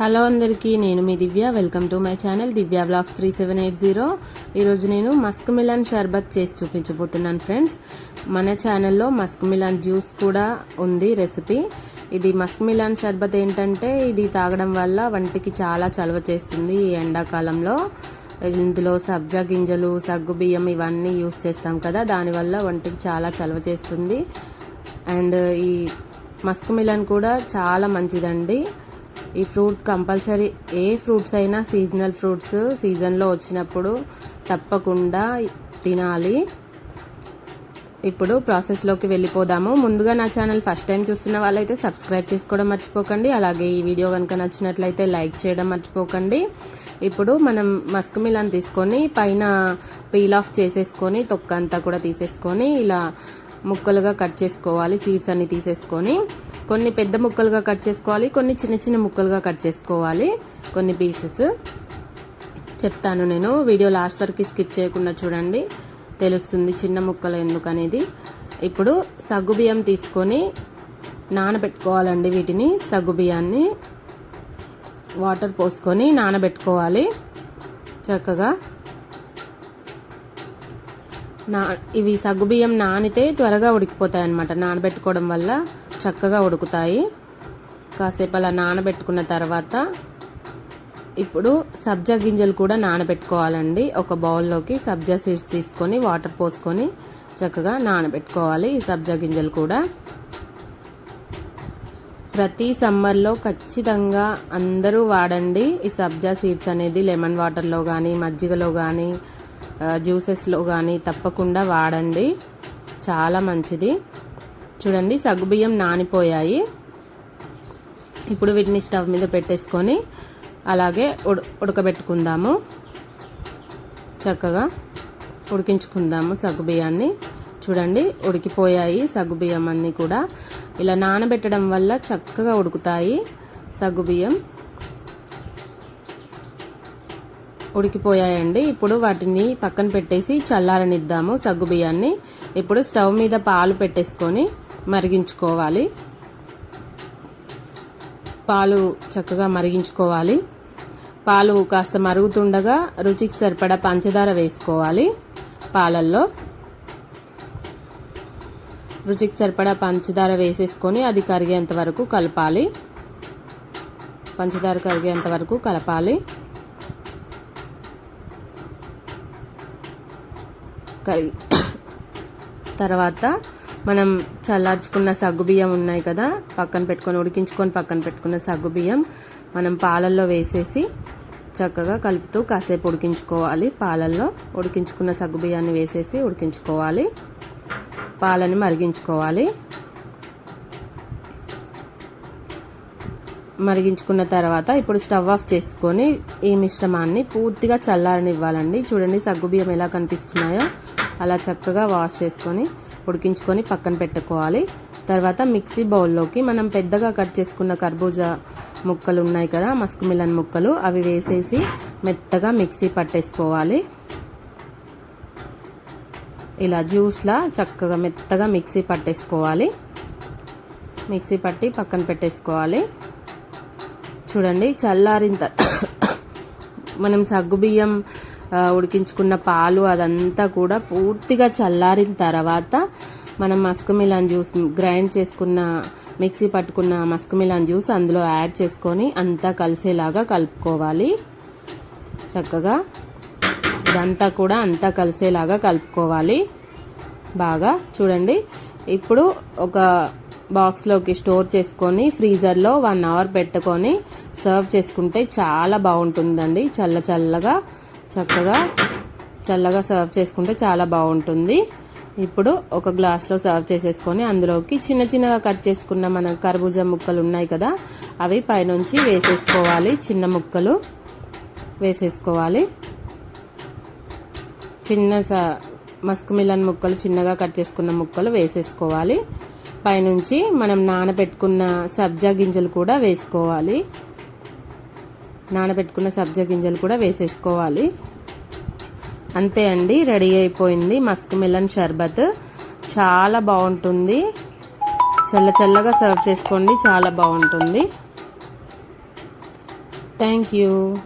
Hello అందరికీ నేను మీ Divya. Welcome to my channel Divya blogs three seven eight zero. ఈరోజు నేను మస్క్ మిలన్ షర్బత్ చేసి చూపించబోతున్నాను ఫ్రెండ్స్. మన ఛానల్లో మస్క్ మిలన్ జ్యూస్ కూడా ఉంది రెసిపీ. ఇది మస్క్ మిలన్ షర్బత్ ఏంటంటే ఇది తాగడం వల్ల వంటికి చాలా చలవ చేస్తుంది ఈ ఎండాకాలంలో. ఇందులో సబ్జా గింజలు సగ్గు బియ్యం ఇవన్నీ యూస్ చేస్తాం కదా దానివల్ల వంటికి చాలా చలవ చేస్తుంది. అండ్ ఈ మస్క్ మిలన్ కూడా చాలా మంచిదండి. ఈ ఫ్రూట్ కంపల్సరీ ఏ ఫ్రూట్స్ అయినా సీజనల్ ఫ్రూట్స్ సీజన్లో వచ్చినప్పుడు తప్పకుండా తినాలి. ఇప్పుడు ప్రాసెస్లోకి వెళ్ళిపోదాము. ముందుగా నా ఛానల్ ఫస్ట్ టైం చూస్తున్న వాళ్ళైతే సబ్స్క్రైబ్ చేసుకోవడం మర్చిపోకండి. అలాగే ఈ వీడియో కనుక నచ్చినట్లయితే లైక్ చేయడం మర్చిపోకండి. ఇప్పుడు మనం మస్క్ మిలాన్ తీసుకొని పైన పీల్ ఆఫ్ చేసేసుకొని తొక్క అంతా కూడా తీసేసుకొని ఇలా ముక్కలుగా కట్ చేసుకోవాలి సీడ్స్ అన్ని తీసేసుకొని. కొన్ని పెద్ద ముక్కలుగా కట్ చేసుకోవాలి కొన్ని చిన్న చిన్న ముక్కలుగా కట్ చేసుకోవాలి. కొన్ని పీసెస్. చెప్తాను నేను వీడియో లాస్ట్ వరకు స్కిప్ చేయకుండా చూడండి. తెలుస్తుంది చిన్న ముక్కలు ఎందుకనేది. ఇప్పుడు సగ్గు బియ్యం తీసుకొని నానబెట్టుకోవాలండి వీటిని సగ్గు బియ్యాన్ని. వాటర్ పోసుకొని నానబెట్టుకోవాలి. చక్కగా నా ఇవి సగ్గుబియ్యం నానితే త్వరగా ఉడికిపోతాయి అన్నమాట నానబెట్టుకోవడం వల్ల చక్కగా ఉడుకుతాయి. కాసేపు అలా నానబెట్టుకున్న తర్వాత ఇప్పుడు సబ్జా గింజలు కూడా నానబెట్టుకోవాలండి. ఒక బౌల్లోకి సబ్జా సీడ్స్ తీసుకొని వాటర్ పోసుకొని చక్కగా నానబెట్టుకోవాలి ఈ సబ్జా గింజలు కూడా. ప్రతి సమ్మర్లో ఖచ్చితంగా అందరూ వాడండి ఈ సబ్జా సీడ్స్ అనేది. లెమన్ వాటర్లో కానీ మజ్జిగలో కానీ జ్యూసెస్లో కానీ తప్పకుండా వాడండి. చాలా మంచిది. చూడండి సగ్గుబియ్యం నానిపోయాయి. ఇప్పుడు వీటిని స్టవ్ మీద పెట్టేసుకొని అలాగే ఉడ ఉడకబెట్టుకుందాము. చక్కగా ఉడికించుకుందాము సగ్గుబియ్యాన్ని. చూడండి ఉడికిపోయాయి సగ్గుబియ్యం అన్నీ కూడా. ఇలా నానబెట్టడం వల్ల చక్కగా ఉడుకుతాయి సగ్గుబియ్యం. ఉడికిపోయాయండి. ఇప్పుడు వాటిని పక్కన పెట్టేసి చల్లారనిద్దాము సగ్గు బియ్యాన్ని. ఇప్పుడు స్టవ్ మీద పాలు పెట్టేసుకొని మరిగించుకోవాలి. పాలు చక్కగా మరిగించుకోవాలి. పాలు కాస్త మరుగుతుండగా రుచికి సరిపడా పంచదార వేసుకోవాలి పాలల్లో. రుచికి సరిపడా పంచదార వేసేసుకొని అది కరిగేంత వరకు కలపాలి. పంచదార కరిగేంత వరకు కలపాలి. కరిగి తర్వాత మనం చల్లార్చుకున్న సగ్గుబియ్యం ఉన్నాయి కదా పక్కన పెట్టుకొని ఉడికించుకొని పక్కన పెట్టుకున్న సగ్గుబియ్యం మనం పాలల్లో వేసేసి చక్కగా కలుపుతూ కాసేపు ఉడికించుకోవాలి. పాలల్లో ఉడికించుకున్న సగ్గుబియ్యాన్ని వేసేసి ఉడికించుకోవాలి. పాలని మరిగించుకోవాలి. మరిగించుకున్న తర్వాత ఇప్పుడు స్టవ్ ఆఫ్ చేసుకొని ఈ మిశ్రమాన్ని పూర్తిగా చల్లారనివ్వాలండి. చూడండి సగ్గుబియ్యం ఎలా కనిపిస్తున్నాయో. అలా చక్కగా వాష్ చేసుకొని ఉడికించుకొని పక్కన పెట్టుకోవాలి. తర్వాత మిక్సీ బౌల్లోకి మనం పెద్దగా కట్ చేసుకున్న కర్బూజా ముక్కలు ఉన్నాయి కదా మస్కుమిలన్ ముక్కలు అవి వేసేసి మెత్తగా మిక్సీ పట్టేసుకోవాలి. ఇలా జ్యూస్లా చక్కగా మెత్తగా మిక్సీ పట్టేసుకోవాలి. మిక్సీ పట్టి పక్కన పెట్టేసుకోవాలి. చూడండి చల్లారిన మనం సగ్గుబియ్యం ఉడికించుకున్న పాలు అదంతా కూడా పూర్తిగా చల్లారిన తర్వాత మనం మస్క్ మిలాన్ జ్యూస్ గ్రైండ్ చేసుకున్న మిక్సీ పట్టుకున్న మస్క్ మిలాన్ జ్యూస్ అందులో యాడ్ చేసుకొని అంతా కలిసేలాగా కలుపుకోవాలి. చక్కగా ఇదంతా కూడా అంతా కలిసేలాగా కలుపుకోవాలి. బాగా చూడండి ఇప్పుడు ఒక బాక్స్లోకి స్టోర్ చేసుకొని ఫ్రీజర్లో వన్ అవర్ పెట్టుకొని సర్వ్ చేసుకుంటే చాలా బాగుంటుందండి. చల్ల చల్లగా చక్కగా చల్లగా సర్వ్ చేసుకుంటే చాలా బాగుంటుంది. ఇప్పుడు ఒక గ్లాస్లో సర్వ్ చేసేసుకొని అందులోకి చిన్న చిన్నగా కట్ చేసుకున్న మన కర్బూజా ముక్కలు ఉన్నాయి కదా అవి పైనుంచి వేసేసుకోవాలి. చిన్న ముక్కలు వేసేసుకోవాలి. చిన్న మస్క్ మిలన్ ముక్కలు చిన్నగా కట్ చేసుకున్న ముక్కలు వేసేసుకోవాలి. పైనుంచి మనం నానబెట్టుకున్న సబ్జా గింజలు కూడా వేసుకోవాలి. నానబెట్టుకున్న సబ్జా గింజలు కూడా వేసేసుకోవాలి. అంతే అండి రెడీ అయిపోయింది. మస్క్ మిలన్ షర్బత్. చాలా బాగుంటుంది. చల్ల చల్లగా సర్వ్ చేసుకోండి చాలా బాగుంటుంది. Thank you.